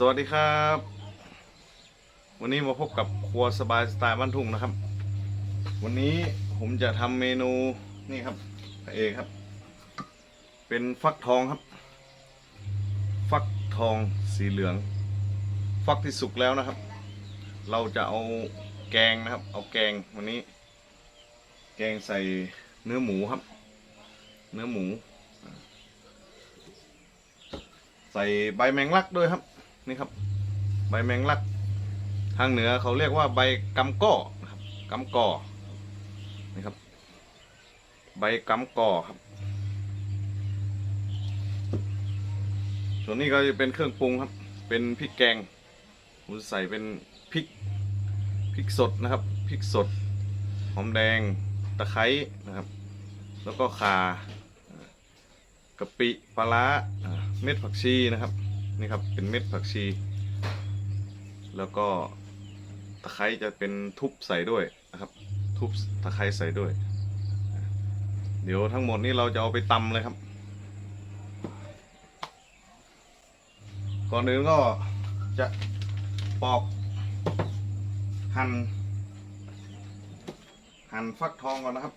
สวัสดีครับ วันนี้มาพบกับครัวสบายสไตล์บ้านทุ่งนะครับ วันนี้ผมจะทำเมนูนี่ครับพระเอกครับ เป็นฟักทองครับ ฟักทองสีเหลือง ฟักที่สุกแล้วนะครับ เราจะเอาแกงนะครับ เอาแกงวันนี้ แกงใส่เนื้อหมูครับ เนื้อหมู ใส่ใบแมงลักด้วยครับ นี่ครับ ใบแมงลัก ทางเหนือเขาเรียกว่าใบกำก้อนะครับกำก่อนี่ครับ ใบกำก่อครับ ส่วนนี้ก็จะเป็นเครื่องปรุงครับ เป็นพริกแกงผมใส่เป็นพริกพริกสดนะครับพริกสดหอมแดงตะไคร้นะครับ แล้วก็ข่ากะปิปลร้าอ่าเม็ดผักชีนะครับ นี่ครับเป็นเม็ดผักชี แล้วก็ตะไคร้จะเป็นทุบใส่ด้วยนะครับ ทุบตะไคร้ใส่ด้วย เดี๋ยวทั้งหมดนี้เราจะเอาไปตำเลยครับ ก่อนอื่นก็จะปอกหั่นหั่นฟักทองก่อนนะครับ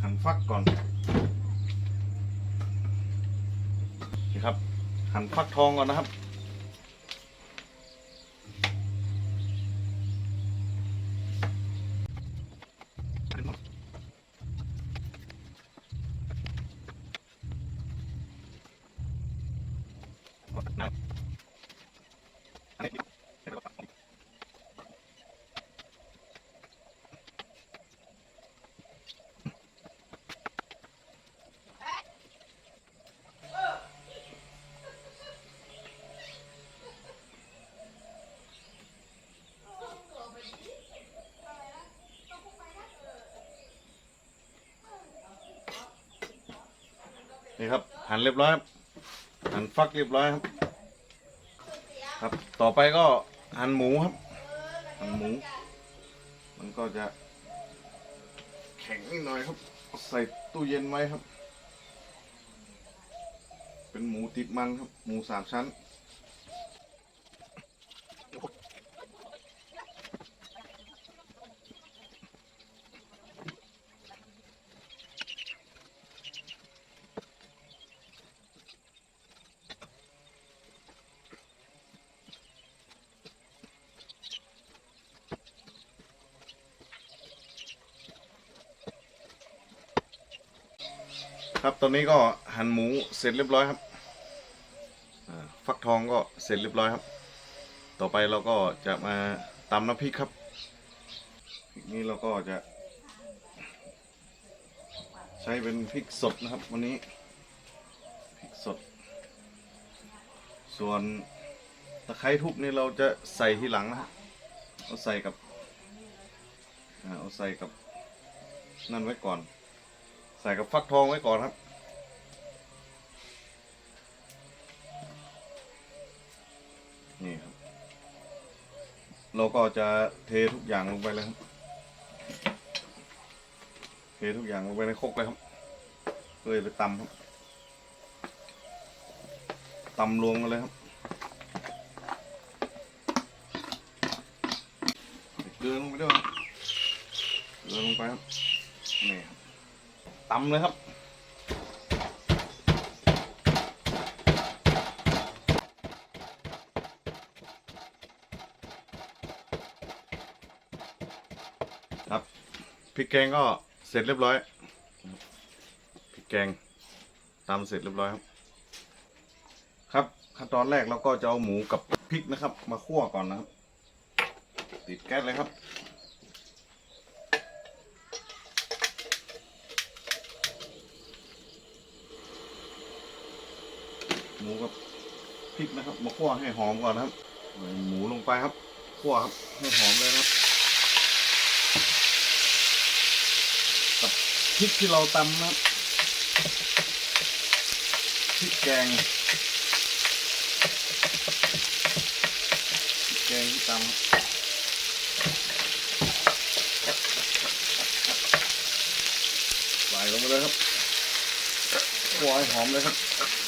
หั่นฟักก่อน นี่ครับ หั่นฟักทองก่อนนะครับ นี่ครับหั่นเรียบร้อยครับหั่นฟักเรียบร้อยครับ ครับต่อไปก็หั่นหมูครับหั่นหมู มันก็จะ แข็งนิดหน่อยครับใส่ตู้เย็นไว้ครับ เป็นหมูติดมันครับ หมูสามชั้น ครับตอนนี้ก็หั่นหมูเสร็จเรียบร้อยครับฟักทองก็เสร็จเรียบร้อยครับ ต่อไปเราก็จะมาตำน้ำพริกครับพริกนี้เราก็จะ ใช้เป็นพริกสดนะครับ วันนี้พริกสด ส่วนตะไคร้ทุบนี่เราจะใส่ทีหลังนะครับเอาใส่กับเอาใส่กับนั่นไว้ก่อน ใส่กับฟักทองไว้ก่อนครับ นี่ครับ เราก็จะเททุกอย่างลงไปเลยครับ เททุกอย่างลงไปในครกเลยครับเพื่อไปตำครับตำรวมกันเลยครับเกลือลงไปด้วยครับเกลือลงไปครับนี่ครับ ตำเลยครับ ครับพริกแกงก็เสร็จเรียบร้อยพริกแกงตำเสร็จเรียบร้อยครับ ครับขั้นตอนแรกเราก็จะเอาหมูกับพริกนะครับ มาคั่วก่อนนะครับ ติดแก๊สเลยครับ หมูกับพริกนะครับมาคั่วให้หอมก่อนนะครับใส่หมูลงไปครับคั่วครับให้หอมเลยนะครับ กับพริกที่เราตำนะครับพริกแกงพริกแกงที่ตำใส่ลงไปเลยครับคั่วให้หอมเลยครับ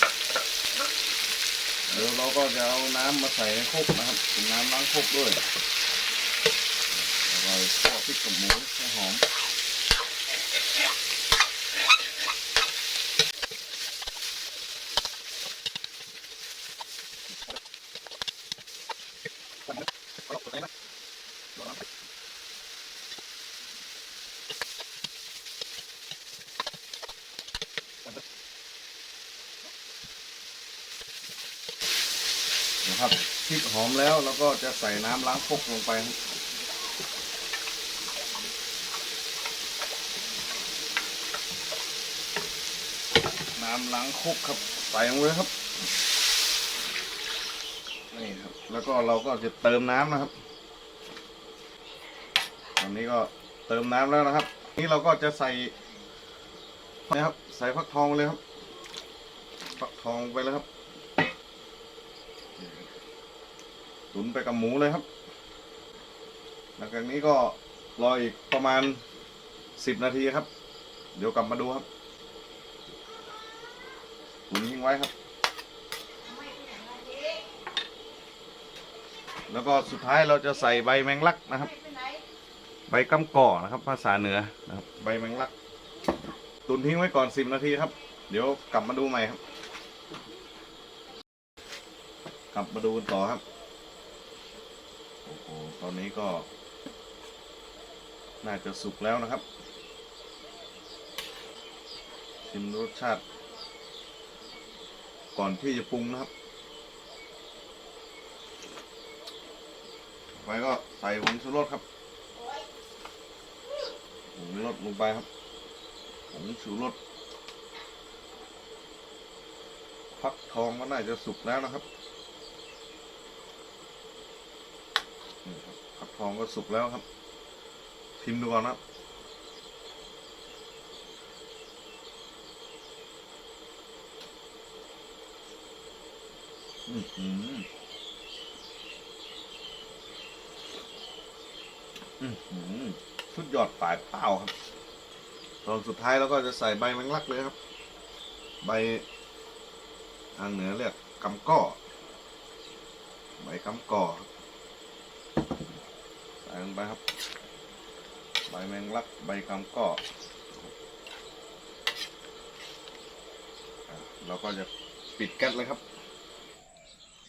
เดี๋ยวเราก็จะเอาน้ำมาใส่ในโครกนะครับเป็นน้ำล้างครกด้วยเราคั่วพริกกับหมูให้หอม ครับพริกหอมแล้วแล้วก็จะใส่น้ำล้างครกลงไปน้ำล้างครกครับใส่ลงเลยครับนี่ครับ แล้วก็เราก็จะเติมน้ำนะครับ ตอนนี้ก็เติมน้ำแล้วนะครับ นี่เราก็จะใส่นะครับ ใส่ฟักทองเลยครับฟักทองไปเลยครับ ตุนไปกับหมูเลยครับ หลังจากนี้ก็รออีกประมาณสิบนาทีครับ เดี๋ยวกลับมาดูครับตุนทิ้งไว้ครับ แล้วก็สุดท้ายเราจะใส่ใบแมงลักนะครับ ใบกำก่อนะครับ ภาษาเหนือนะครับ ใบแมงลัก ตุนทิ้งไว้ก่อนสิบนาทีครับ เดี๋ยวกลับมาดูใหม่ครับ กลับมาดูกันต่อครับ ตอนนี้ก็ น่าจะสุกแล้วนะครับ ชิมรสชาติ ก่อนที่จะปรุงนะครับ ไปก็ใส่ผงชูรสครับผงชูรสลงไปครับผงชูรสฟักทองก็น่าจะสุกแล้วนะครับ นี่ครับผักท องก็สุกแล้วครับ ชิมดูก่อนนะครับอือหืออือหือสุดยอดปลายเปล่าครับ ตอนสุดท้ายเราก็จะใส่ใบแมงลักเลยครับ ใบทางเหนือเรียกกำก้อใบกำก่อครับ ส่ลงไปครับ ใบแมงลัก ใบกำกอเราก็จะปิดแก๊สเลยครับ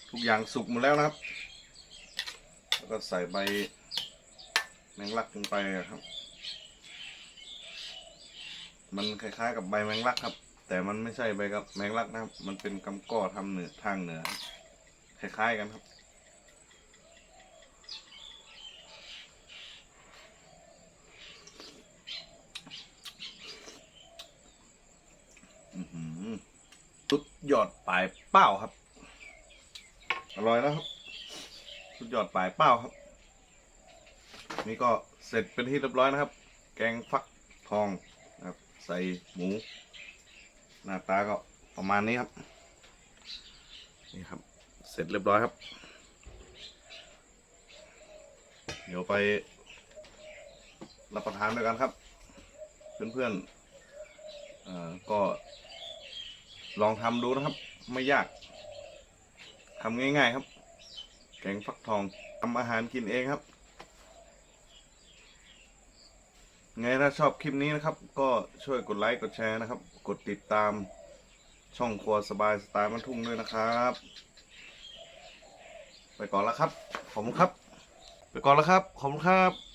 ทุกอย่างสุกหมดแล้วนะครับ แล้วก็ใส่ใบแมงลักลงไปครับ มันคล้ายๆกับใบแมงลักครับ แต่มันไม่ใช่ใบกับแมงลักนะครับ มันเป็นกำก้อทำเหนือทางเหนือ คล้ายๆกันครับ อื้อหือสุด ยอดปลายเป้าครับ อร่อยแล้วครับ สุดยอดปลายเป้าครับ นี่ก็เสร็จเป็นที่เรียบร้อยนะครับ แกงฟักทองนะครับ ใส่หมู หน้าตาก็ประมาณนี้ครับ นี่ครับ เสร็จเรียบร้อยครับ เดี๋ยวไปรับประทานด้วยกันครับ เพื่อนๆก็ ลองทำดูนะครับ ไม่ยากทำง่าย ๆ ครับ แกงฟักทองทำอาหารกินเองครับ ไงถ้าชอบคลิปนี้นะครับ ก็ช่วยกดไลค์กดแชร์นะครับ กดติดตามช่องครัวสบายสไตล์มันทุ่งด้วยนะครับ ไปก่อนแล้วครับ ขอบคุณครับ ไปก่อนแล้วครับ ขอบคุณครับ